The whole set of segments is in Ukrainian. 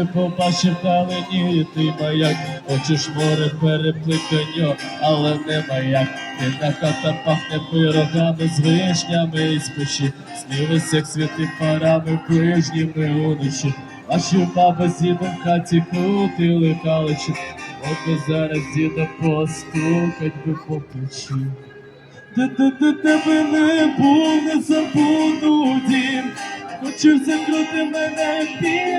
коли побачив далині ти маяк, хочеш море переплити нього, але не маяк. Ти на хата пахне пирогами з вишнями і з печі, як світи парами ближніми уночі. Ваші баби з дідом в хаті крутили каличі, от зараз діда постукать би по плечі. Та та та тебе не був, не забуду дім. Хочеш закрути мене бігуді,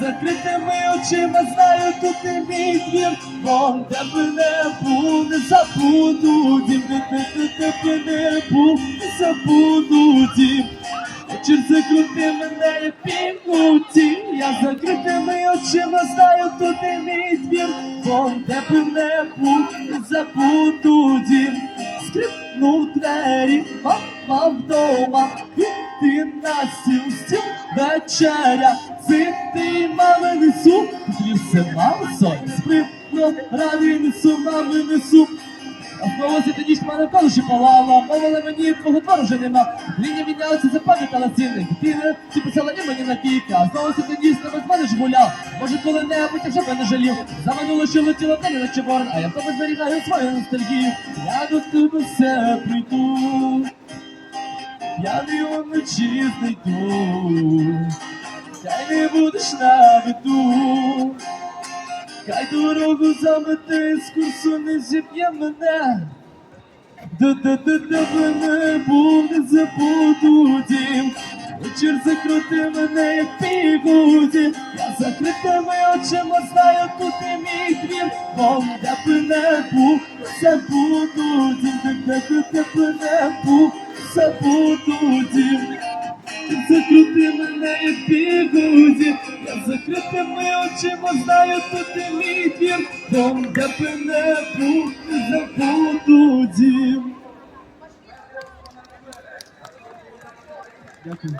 закритими очима знаю, тут не мій двір, Вон тебе не був, не забуду дім, де тебе не був, не забуду дім. Хочеш закрути мене як бігуді, я закритими очима знаю, тут не мій двір, Вон тебе не був, не забуду дім. Скрипнув двері, мама вдома, ти на стіл, стіл вечеря, сити мами несу, все мало сон, спритно, ради несу, мами несу. А вголосі тоді ж мене колиші палала, мовила мені твого двору вже нема. Лінія мінялася, запам'ятала стіни. Дитина, чи писала імені на кілька. Знову си тоді з тебе з мене ж гуляв. Може коли-небудь я вже мене жалів. За минуло, що летіло мене наче ворон, а я в тебе зберігаю свою ностальгію. Я до тебе все прийду. Я не вночі знайду. Хай не будеш на виду. Хай дорогу замете з курсу не зіб'є мене. Да да мене був не забуду дім. Вечір закрути мене, як пігуді. Я закритими очима знаю, і мій двір. Бо де б не був, не забуду дім. Да да мене був, не забуду дім. Закрути мене і бігуді, я закритими очима знаю, тут і мій дім, Дом, де б не був, забуду. Дякую.